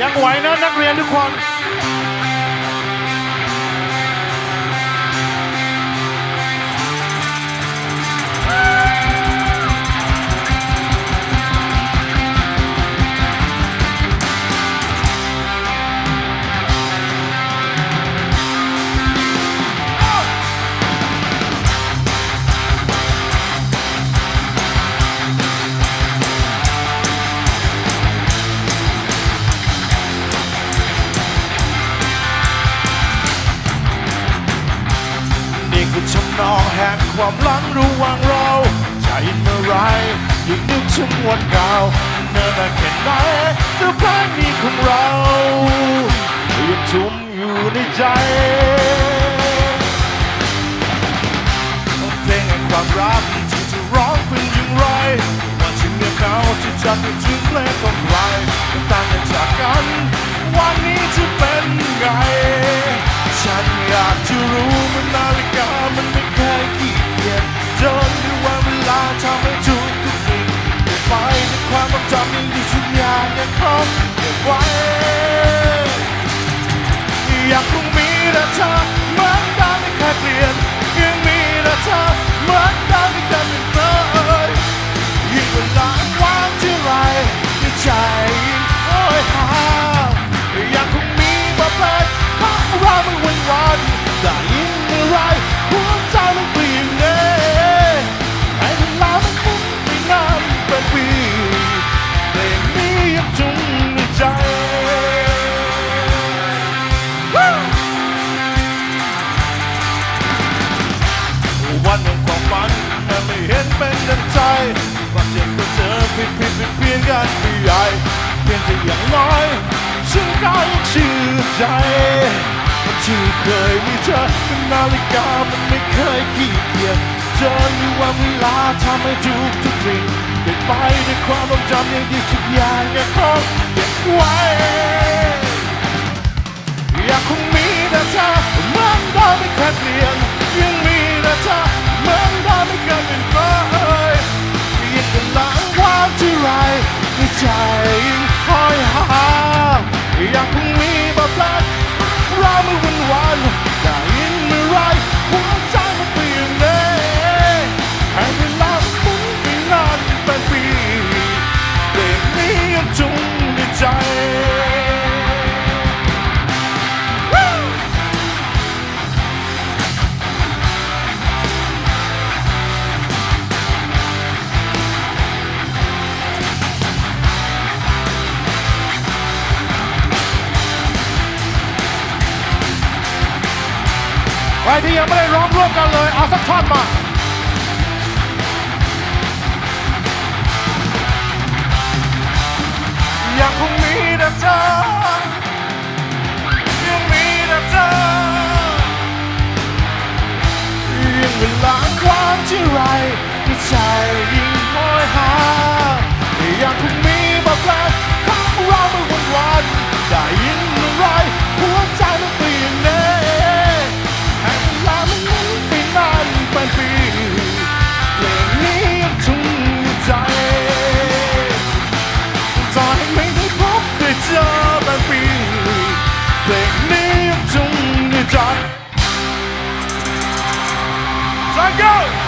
ยังไหวนะนักเรียนทุกคน ความหลังระหว่างเราใจเมื่อไรยิ่งนึกถึงวันเก่าเนิ่นนานแค่ไหนแต่เพลงนี้ของเรายังทุ่มอยู่ในใจเพลงแห่งความรักที่จะร้องเป็นอย่างไรว่าฉันเหงาเหงาที่จะนึกถึงเพลงของ ทุกอย่างยังคงเก็บไว้ เป็นดังใจว่าเจ็บก็เจอผิดผิดผิดเพียงกันพี่ใหญ่เพียงแต่อย่างน้อยฉันก็ยังชื่อใจว่าที่เคยมีเธอเป็นนาฬิกามันไม่เคยขี้เกียจเจอในวันเวลาทำให้ทุกทุกสิ่งเปลี่ยนไปด้วยความทรงจำยังดีทุกอย่างยังคงเก็บไว้ยังคงมีแต่เธอ ใจห้อยหาอยากคงมีแบารักเราไม่วุ่นวาน รที่ยังไม่ได้ร้องร่วมกันเลย เอาสักท่อนมายังคงมี Time So go!